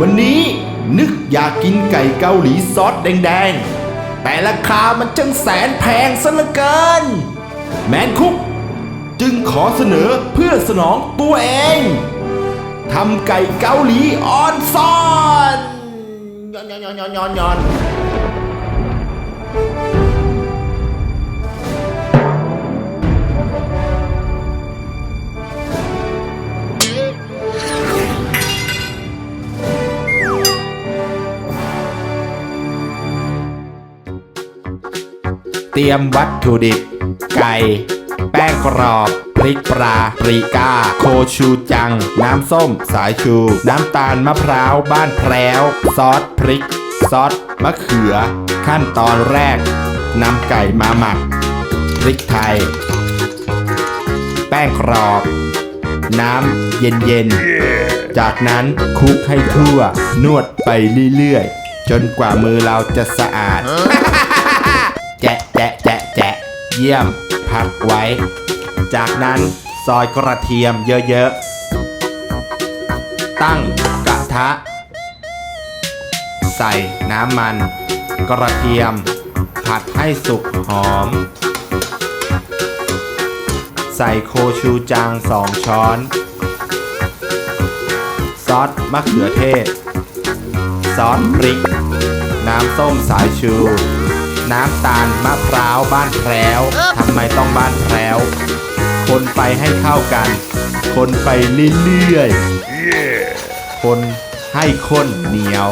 วันนี้นึกอยากกินไก่เกาหลีซอสแดงๆ แต่ราคามันจังแสนแพงซะเหลือเกิน แมนคุก จึงขอเสนอเพื่อสนองตัวเองทำไก่เกาหลีออนซอนยอนยอนยอนยอนยอน เตรียมวัตถุดิบ ไก่ แป้งกรอบ พริกปลาปริก้า โคชูจัง น้ำส้มสายชู น้ำตาลมะพร้าว บ้านแพรวซอสพริก ซอสมะเขือ ขั้นตอนแรกนำไก่มาหมัก พริกไทย แป้งกรอบ น้ำเย็นๆ จากนั้นคลุกให้ทั่ว นวดไปเรื่อยๆ จนกว่ามือเราจะสะอาด แจะแจะแจะแจะเยี่ยมพักไว้ จากนั้นซอยกระเทียมเยอะๆ ตั้งกระทะ ใส่น้ำมัน กระเทียม ผัดให้สุกหอม ใส่โคชูจังสองช้อน ซอสมะเขือเทศ ซอสพริก น้ำส้มสายชู น้ำตาลมะพร้าวบ้านแพร้วทำไมต้องบ้านแพร้ว คนไปให้เข้ากัน คนไปเรื่อยๆ คนให้ข้นเหนียว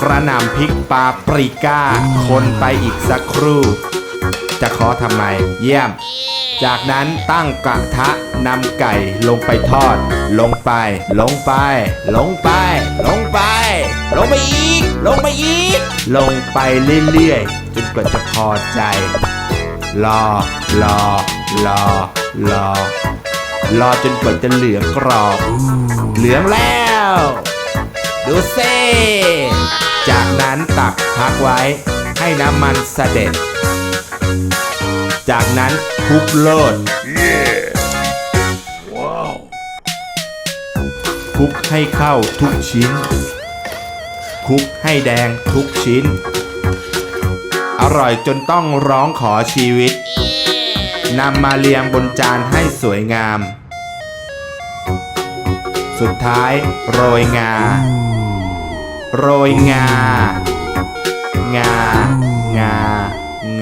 กระหน่ำพริกปาปริก้า คนไปอีกสักครู่ จะขอทำไม เยี่ยม จากนั้นตั้งกระทะนำไก่ลงไปทอด ลงไป ลงไป ลงไป ลงไป ลงไปอีก ลงไปอีก ลงไปเรื่อยๆจน กว่าจะพอใจรอรอรอรอรอจนกว่าจะเหลืองกรอบเหลืองแล้ว ดูเซ่จากนั้นตักพักไว้ให้น้ำมันเสด็จ จากนั้นคลุกโลดคลุกให้เข้าทุกชิ้นคลุกให้แดงทุกชิ้น อร่อยจนต้องร้องขอชีวิตนำมาเรียงบนจานให้สวยงาม สุดท้ายโรยงา โรยงา งา งา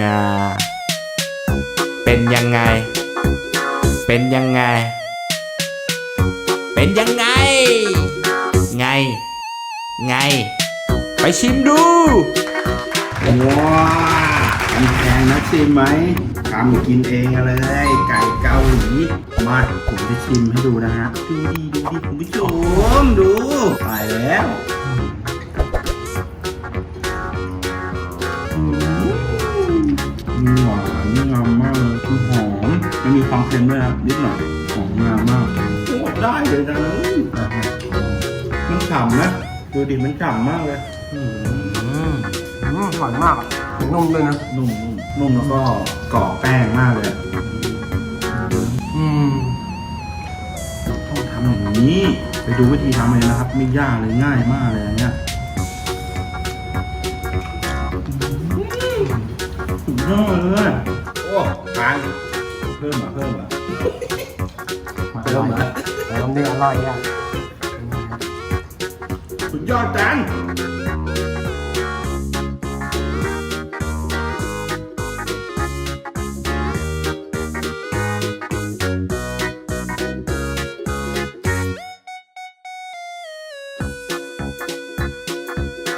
งา เป็นยังไง เป็นยังไง เป็นยังไง ไง ไง ไปชิมดู ว้ามันแพงนะชิมไหมทำกินเองเลย ไก่เกาหลีมาผมจะชิมให้ดูนะฮะดูดีดูดีคุณผู้ชมดูตายแล้วหวานงามมากเลยคือหอมมันมีความเค็มด้วยครับนิดหน่อยหอมงามมากโอ้ได้เลยนะมันฉ่ำนะ ดูดิมันฉ่ำมากเลย อร่อยมากอะนุ่มด้วยนะ นุ่มนุ่มนุ่มแล้วก็กรอบแป้งมากเลย อืมต้องทำอย่างนี้ ไปดูวิธีทำเลยนะครับ ไม่ยากเลยง่ายมากเลยอันเนี่ยสุดยอดเลยโอ้ทานเพิ่มมาเพิ่มมาอร่อยน้ำนี่อร่อยอะสุดยอดจัง